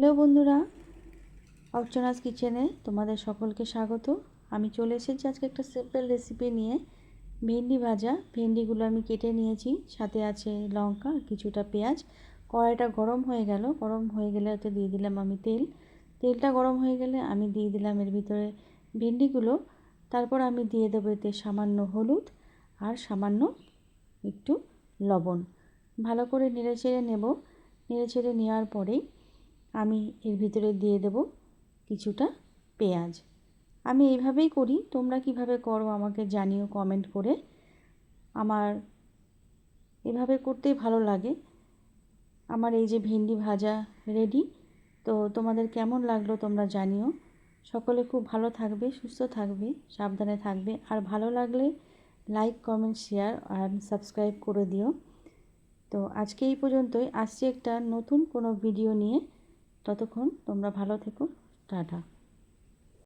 Hello বন্ধুরা, অর্চনাস কিচেনে তোমাদের সকলকে স্বাগত। আমি চলে এসেছি আজকে একটা সিম্পল রেসিপি নিয়ে। ভেন্ডি ভাজা, ভেন্ডিগুলো আমি কেটে নিয়েছি। সাথে আছে লঙ্কা, কিছুটা পেঁয়াজ। কড়াইটা গরম হয়ে গেল। গরম হয়ে গেলে ওতে দিয়ে দিলাম আমি তেল। তেলটা গরম হয়ে গেলে আমি দিয়ে দিলাম এর ভিতরে ভেন্ডিগুলো। তারপর আমি দিয়ে দেবো এতে সামান্য হলুদ আর সামান্য একটু লবণ। ভালো করে নেড়ে চেড়ে নেব। নেড়ে চেড়ে নেওয়ার পরেই আমি এর ভিতরে দিয়ে দেব কিছুটা পেঁয়াজ। আমি এইভাবেই করি। তোমরা কীভাবে করো আমাকে জানিও কমেন্ট করে। আমার এভাবে করতেই ভালো লাগে। আমার এই যে ভেন্ডি ভাজা রেডি তো তোমাদের কেমন লাগল তোমরা জানিও। সকলে খুব ভালো থাকবে, সুস্থ থাকবে, সাবধানে থাকবে। আর ভালো লাগলে লাইক কমেন্ট শেয়ার আর সাবস্ক্রাইব করে দিও। তো আজকে এই পর্যন্তই। আসছি একটা নতুন কোনো ভিডিও নিয়ে। ততক্ষণ তোমরা ভালো থেকো। টাটা।